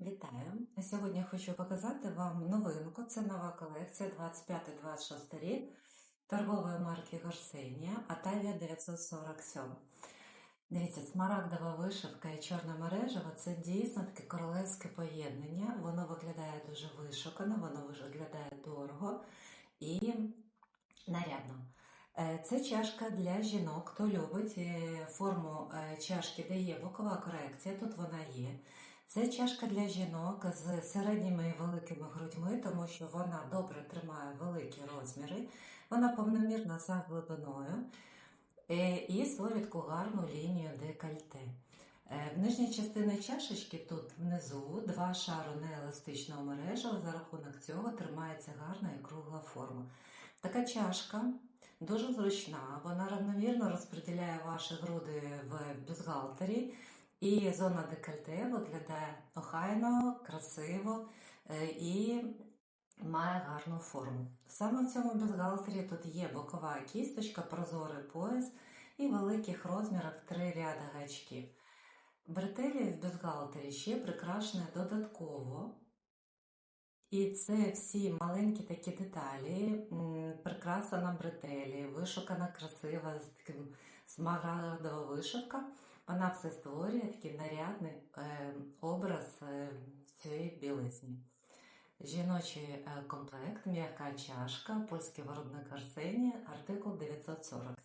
Вітаю! Сьогодні хочу показати вам новинку. Це нова колекція 25-26 рік торгової марки Горсенія Атавія 947. Дивіться, смарагдова вишивка і чорне мережево це дійсно таке королевське поєднання. Воно виглядає дуже вишукано, воно виглядає дорого і нарядно. Е, Це чашка для жінок, хто любить е, форму е, чашки, де є бокова корекція, тут вона є. Це чашка для жінок з середніми і великими грудьми, тому що вона добре тримає великі розміри, вона повномірна за глибиною е, і створює таку гарну лінію декольте. Е, В нижній частині чашечки тут внизу два шари нееластичного мережа, за рахунок цього тримається гарна і кругла форма. Така чашка дуже зручна, вона равномірно розподіляє ваші груди в бюстгальтері, і зона декольте виглядає охайно, красиво е, і має гарну форму. Саме в цьому бюстгальтері тут є бокова кісточка, прозорий пояс і великих розмірах три ряди гачків. Бретелі в бюстгальтері ще прикрашені додатково. І це всі маленькі такі деталі, прикраса на бретелі, вишукана красива, з таким смарагдова вишивка. Вона все створює такий нарядний е, образ е, цієї білизні. Жіночий е, комплект, м'яка чашка, польський виробник Арсенія, артикул 940.